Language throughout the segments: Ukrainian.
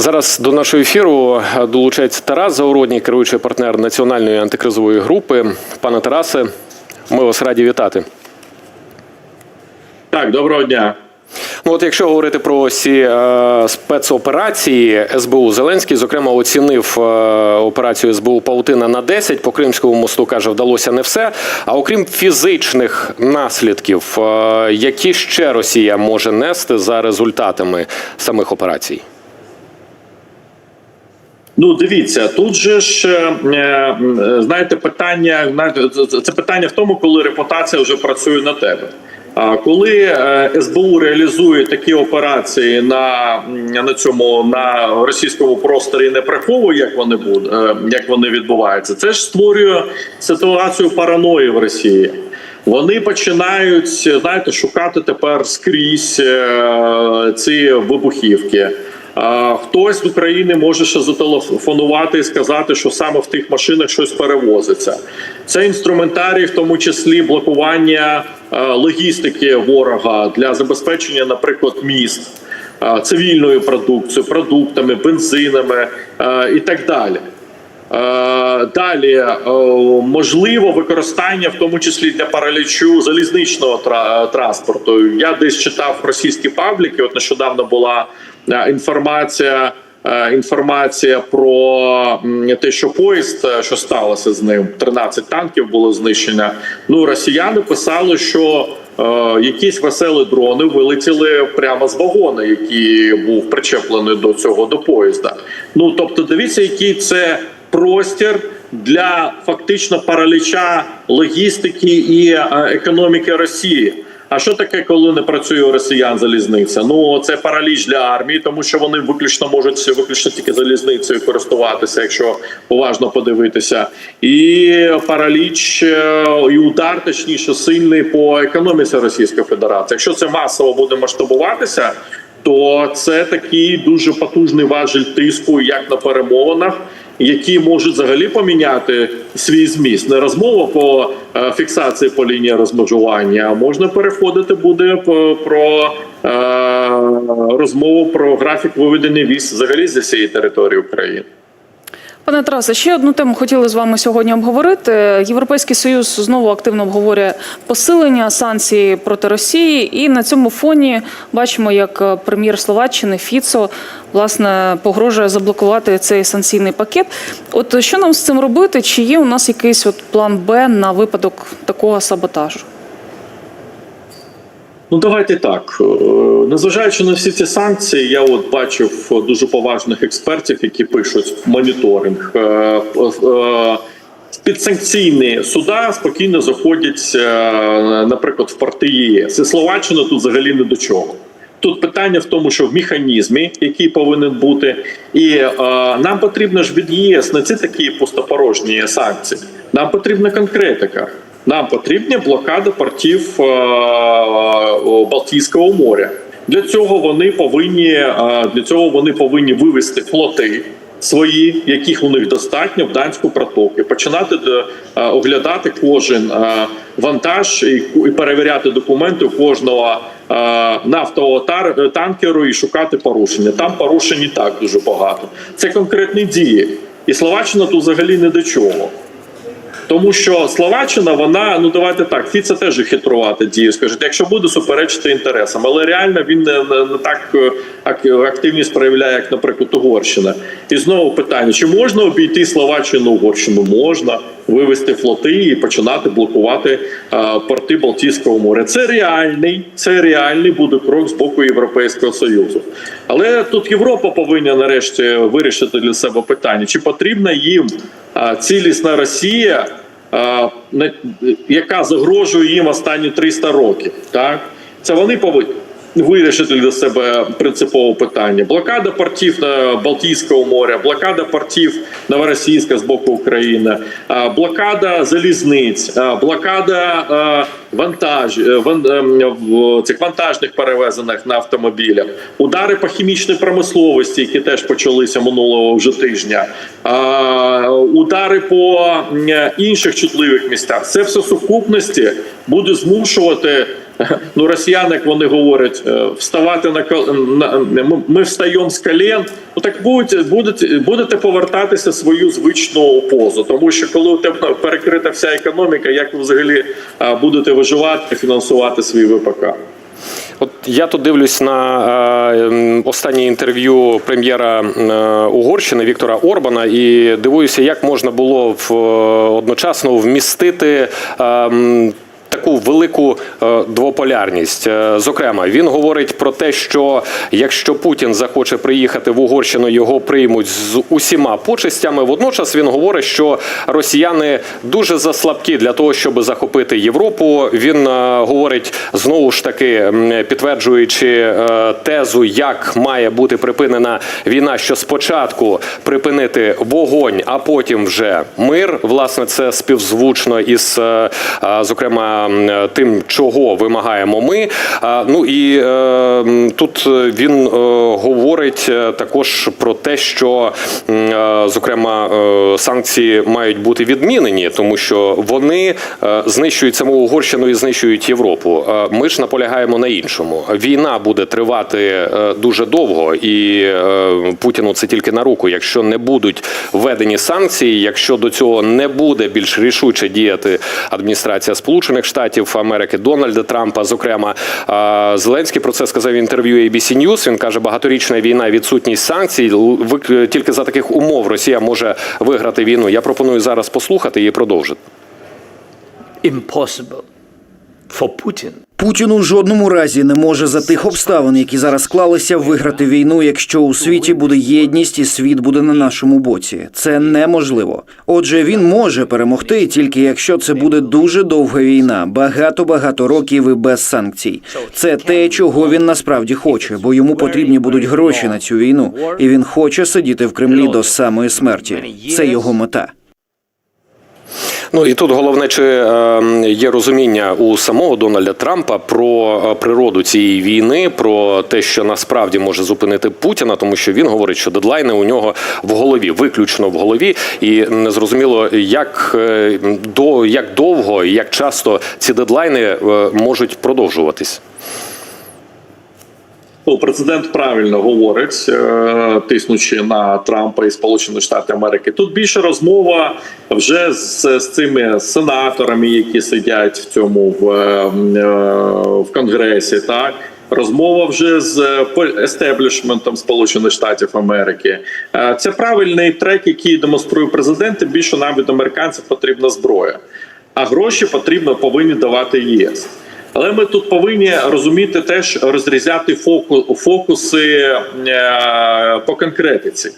Зараз до нашого ефіру долучається Тарас Зауродній, керуючий партнер національної антикризової групи. Пане Тарасе, ми вас раді вітати. Так, доброго дня. Ну, от якщо говорити про ці е, спецоперації, СБУ Зеленський, зокрема, оцінив е, операцію СБУ Паутина на 10, по Кримському мосту каже, вдалося не все. А окрім фізичних наслідків, е, які ще Росія може нести за результатами самих операцій? Ну, дивіться, тут же ж е, е, знаєте, питання це- питання в тому, коли репутація вже працює на тебе. А коли е, СБУ реалізує такі операції на, на цьому на російському просторі, не приховує, як вони будуть, як вони відбуваються, це ж створює ситуацію параної в Росії. Вони починають знаєте, шукати тепер скрізь ці вибухівки. Хтось з України може ще зателефонувати і сказати, що саме в тих машинах щось перевозиться. Це інструментарій, в тому числі блокування е, логістики ворога для забезпечення, наприклад, міст е, цивільною продукцією, продуктами, бензинами е, і так далі. Е, Далі е, можливо використання, в тому числі для паралічу залізничного тра- транспорту. Я десь читав російські пабліки. От нещодавно була е, інформація. е, Інформація про те, що поїзд, е, що сталося з ним, 13 танків було знищено. Ну росіяни писали, що е, якісь веселі дрони вилетіли прямо з вагона, який був причеплений до цього до поїзда. Ну тобто, дивіться, який це простір для фактично параліча логістики і е, економіки Росії. А що таке, коли не працює у росіян залізниця? Ну це параліч для армії, тому що вони виключно можуть виключно тільки залізницею користуватися, якщо уважно подивитися, і параліч е, і удар, точніше, сильний по економіці Російської Федерації. Якщо це масово буде масштабуватися, то це такий дуже потужний важіль тиску, як на перемовинах які можуть взагалі поміняти свій зміст. Не розмова по е, фіксації по лінії розмежування, а можна переходити буде про е, розмову про графік виведення військ взагалі з цієї території України. Пане Тарасе, ще одну тему хотіли з вами сьогодні обговорити. Європейський союз знову активно обговорює посилення санкцій проти Росії, і на цьому фоні бачимо, як е, прем'єр Словаччини Фіцо власне погрожує заблокувати цей санкційний пакет. От що нам з цим робити? Чи є у нас якийсь от план Б на випадок такого саботажу? Ну давайте так. Е, Незважаючи на всі ці санкції, я от бачив дуже поважних експертів, які пишуть моніторинг. Е, е, Підсанкційні суда спокійно заходять, е, наприклад, в порти ЄС. І Словаччина тут взагалі не до чого. Тут питання в тому, що в механізмі, який повинен бути, і е, нам потрібно ж від ЄС не ці такі пустопорожні санкції. Нам потрібна конкретика. Нам потрібна блокада портів е, е, Балтійського моря. Для цього вони повинні е, для цього вони повинні вивести флоти свої, яких у них достатньо в данську протоку, і починати е, оглядати кожен е, вантаж і, перевіряти документи у кожного нафтового танкеру і шукати порушення. Там порушень і так дуже багато. Це конкретні дії, і Словаччина тут взагалі не до чого. Тому що Словаччина, вона ну давайте так, Фіце теж хитрувати діє. Скажуть, якщо буде суперечити інтересам, але реально він не, не, не так е, ак- активність проявляє, як, наприклад, Угорщина. І знову питання: чи можна обійти Словаччину Угорщину? Можна вивести флоти і починати блокувати е, порти Балтійського моря. Це реальний, це реальний буде крок з боку Європейського союзу. Але тут Європа повинна нарешті вирішити для себе питання: чи потрібна їм е, цілісна Росія? Яка загрожує їм останні 300 років. Так це вони повинні вирішити для себе принципове питання: блокада портів е, Балтійського моря, блокада портів Новоросійська з боку України, е, блокада залізниць, е, блокада е, вантаж е, в цих вантажних перевезених на автомобілях, удари по хімічній промисловості, які теж почалися минулого вже тижня, е, удари по інших чутливих містах. Це все сукупності буде змушувати Ну, росіяни, як вони говорять, е, вставати на на ми- встаємо з колін. Ну так будете, будете, будете повертатися свою звичну позу. Тому що коли у тебе перекрита вся економіка, як ви взагалі е, будете виживати фінансувати свій ВПК? От я тут дивлюсь на е, останнє інтерв'ю прем'єра е, Угорщини Віктора Орбана і дивуюся, як можна було в, е, одночасно вмістити. е, Таку велику е, двополярність. Е, Зокрема, він говорить про те, що якщо Путін захоче приїхати в Угорщину, його приймуть з усіма почестями. Водночас він говорить, що росіяни дуже заслабкі для того, щоб захопити Європу. Він е, говорить знову ж таки, підтверджуючи тезу, як має бути припинена війна, що спочатку припинити вогонь, а потім вже мир. Власне, це співзвучно із зокрема тим, чого вимагаємо ми. А, Ну і е, тут він е, говорить е, також про те, що е, зокрема е, санкції мають бути відмінені, тому що вони е, знищують саму Угорщину і знищують Європу. Е, Ми ж наполягаємо на іншому. Війна буде тривати е, дуже довго, і е, Путіну це тільки на руку. Якщо не будуть введені санкції, якщо до цього не буде більш рішуче діяти адміністрація Сполучених Штатів Америки Дональда Трампа, зокрема Зеленський про це сказав в інтерв'ю ABC News. Він каже, багаторічна війна, відсутність санкцій. Тільки за таких умов Росія може виграти війну. Я пропоную зараз послухати і продовжити. impossible for Putin Путін у жодному разі не може за тих обставин, які зараз склалися, виграти війну, якщо у світі буде єдність і світ буде на нашому боці. Це неможливо. Отже, він може перемогти тільки якщо це буде дуже довга війна, багато багато років і без санкцій. Це те, чого він насправді хоче, бо йому потрібні будуть гроші на цю війну, і він хоче сидіти в Кремлі до самої смерті. Це його мета. Ну і тут головне, чи е, є розуміння у самого Дональда Трампа про е, природу цієї війни, про те, що насправді може зупинити Путіна, тому що він говорить, що дедлайни у нього в голові, виключно в голові, і незрозуміло, як е, до як довго і як часто ці дедлайни е, можуть продовжуватись. Ну, президент правильно говорить, е, тиснучи на Трампа і Сполучені Штати Америки. Тут більше розмова вже з, з цими сенаторами, які сидять в цьому в, е, в конгресі. Так розмова вже з естеблішментом Сполучених Штатів Америки. Е, Це правильний трек, який демонструє президент. Більше нам від американців потрібна зброя, а гроші потрібно повинні давати ЄС. Але ми тут повинні розуміти теж розрізняти фокуси е, по конкретиці.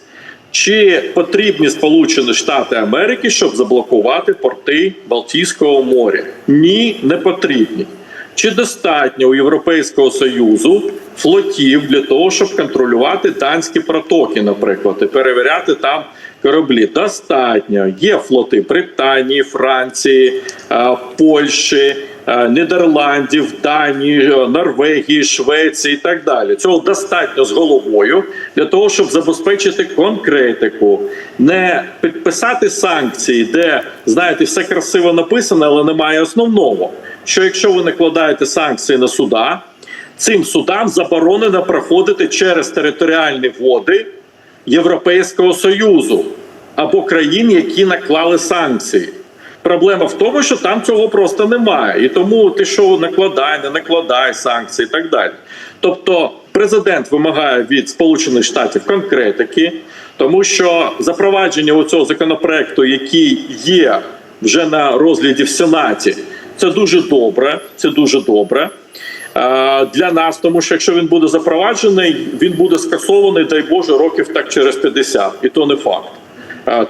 Чи потрібні Сполучені Штати Америки, щоб заблокувати порти Балтійського моря? Ні, не потрібні. Чи достатньо у Європейського союзу флотів для того, щоб контролювати данські протоки, наприклад, і перевіряти там кораблі? Достатньо. Є флоти Британії, Франції, е, Польщі. Е, Нідерландів, Данії, е, Норвегії, Швеції і так далі. Цього достатньо з головою для того, щоб забезпечити конкретику, не підписати санкції, де знаєте, все красиво написано, але немає основного. Що якщо ви накладаєте санкції на суда, цим судам заборонено проходити через територіальні води Європейського союзу або країн, які наклали санкції. Проблема в тому, що там цього просто немає, і тому ти що накладай, не накладай санкції і так далі. Тобто, президент вимагає від Сполучених Штатів конкретики, тому що запровадження цього законопроекту, який є вже на розгляді в Сенаті, це дуже добре. Це дуже добре. Для нас, тому що якщо він буде запроваджений, він буде скасований, дай Боже, років так через 50, і то не факт.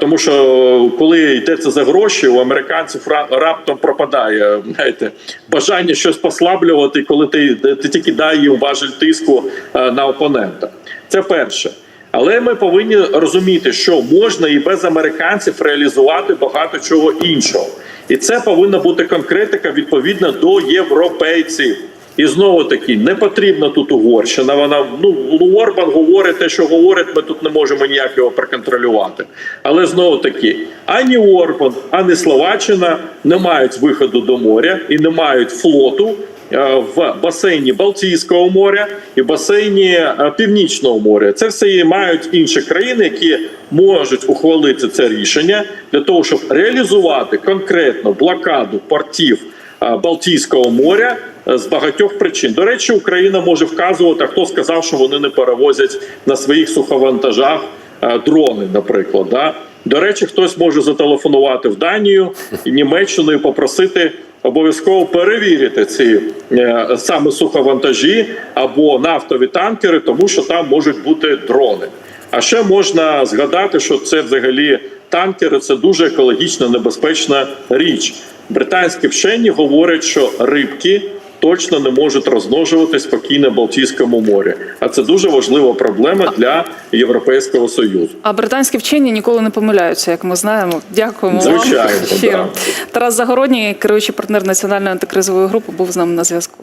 Тому що коли йдеться за гроші, у американців ра- раптом пропадає знаєте, бажання щось послаблювати, коли ти, ти тільки дай їм важель тиску е, на опонента. Це перше. Але ми повинні розуміти, що можна і без американців реалізувати багато чого іншого, і це повинна бути конкретика відповідно до європейців. І знову таки не потрібна тут Угорщина. Вона ну Орбан говорить те, що говорить. Ми тут не можемо ніяк його проконтролювати. Але знову таки ані Орбан, ані Словаччина не мають виходу до моря і не мають флоту е, в басейні Балтійського моря і басейні е, Північного моря. Це все і мають інші країни, які можуть ухвалити це рішення для того, щоб реалізувати конкретно блокаду портів е, Балтійського моря з багатьох причин. До речі, Україна може вказувати, а хто сказав, що вони не перевозять на своїх суховантажах е, дрони, наприклад. Да? До речі, хтось може зателефонувати в Данію і Німеччину і попросити обов'язково перевірити ці е, саме суховантажі або нафтові танкери, тому що там можуть бути дрони. А ще можна згадати, що це взагалі танкери це дуже екологічно небезпечна річ. Британські вчені говорять, що рибки точно не можуть розмножуватись спокійно в Балтійському морі. А це дуже важлива проблема для Європейського союзу. А британські вчені ніколи не помиляються, як ми знаємо. Дякуємо Звичайно, вам щиро. да. Тарас Загородній, керуючий партнер національної антикризової групи, був з нами на зв'язку.